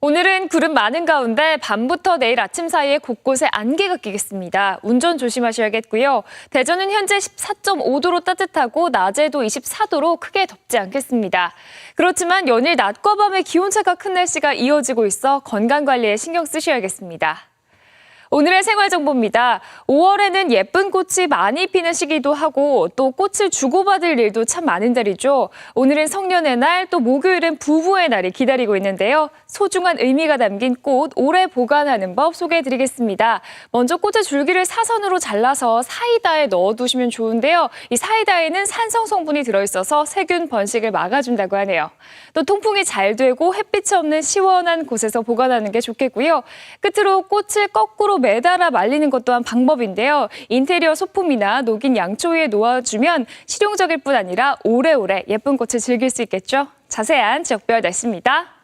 오늘은 구름 많은 가운데 밤부터 내일 아침 사이에 곳곳에 안개가 끼겠습니다. 운전 조심하셔야겠고요. 대전은 현재 14.5도로 따뜻하고 낮에도 24도로 크게 덥지 않겠습니다. 그렇지만 연일 낮과 밤의 기온차가 큰 날씨가 이어지고 있어 건강 관리에 신경 쓰셔야겠습니다. 오늘의 생활 정보입니다. 5월에는 예쁜 꽃이 많이 피는 시기도 하고 또 꽃을 주고받을 일도 참 많은 달이죠. 오늘은 성년의 날, 또 목요일은 부부의 날이 기다리고 있는데요. 소중한 의미가 담긴 꽃 오래 보관하는 법 소개해 드리겠습니다. 먼저 꽃의 줄기를 사선으로 잘라서 사이다에 넣어 두시면 좋은데요. 이 사이다에는 산성 성분이 들어 있어서 세균 번식을 막아 준다고 하네요. 또 통풍이 잘 되고 햇빛이 없는 시원한 곳에서 보관하는 게 좋겠고요. 끝으로 꽃을 거꾸로 매달아 말리는 것 또한 방법인데요. 인테리어 소품이나 녹인 양초 위에 놓아주면 실용적일 뿐 아니라 오래오래 예쁜 꽃을 즐길 수 있겠죠. 자세한 지역별 날씨입니다.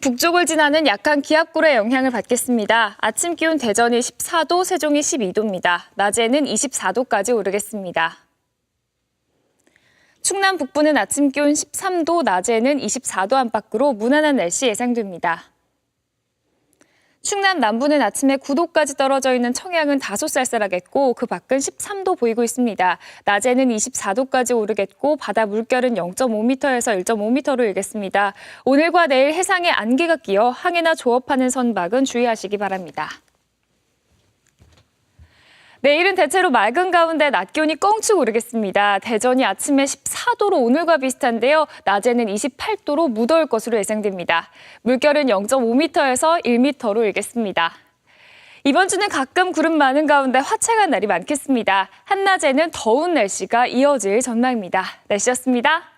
북쪽을 지나는 약한 기압골의 영향을 받겠습니다. 아침 기온 대전이 14도, 세종이 12도입니다. 낮에는 24도까지 오르겠습니다. 충남 북부는 아침 기온 13도, 낮에는 24도 안팎으로 무난한 날씨 예상됩니다. 충남 남부는 아침에 9도까지 떨어져 있는 청양은 다소 쌀쌀하겠고 그 밖은 13도 보이고 있습니다. 낮에는 24도까지 오르겠고 바다 물결은 0.5m에서 1.5m로 일겠습니다. 오늘과 내일 해상에 안개가 끼어 항해나 조업하는 선박은 주의하시기 바랍니다. 내일은 대체로 맑은 가운데 낮 기온이 껑충 오르겠습니다. 대전이 아침에 14도로 오늘과 비슷한데요. 낮에는 28도로 무더울 것으로 예상됩니다. 물결은 0.5m에서 1m로 일겠습니다. 이번 주는 가끔 구름 많은 가운데 화창한 날이 많겠습니다. 한낮에는 더운 날씨가 이어질 전망입니다. 날씨였습니다.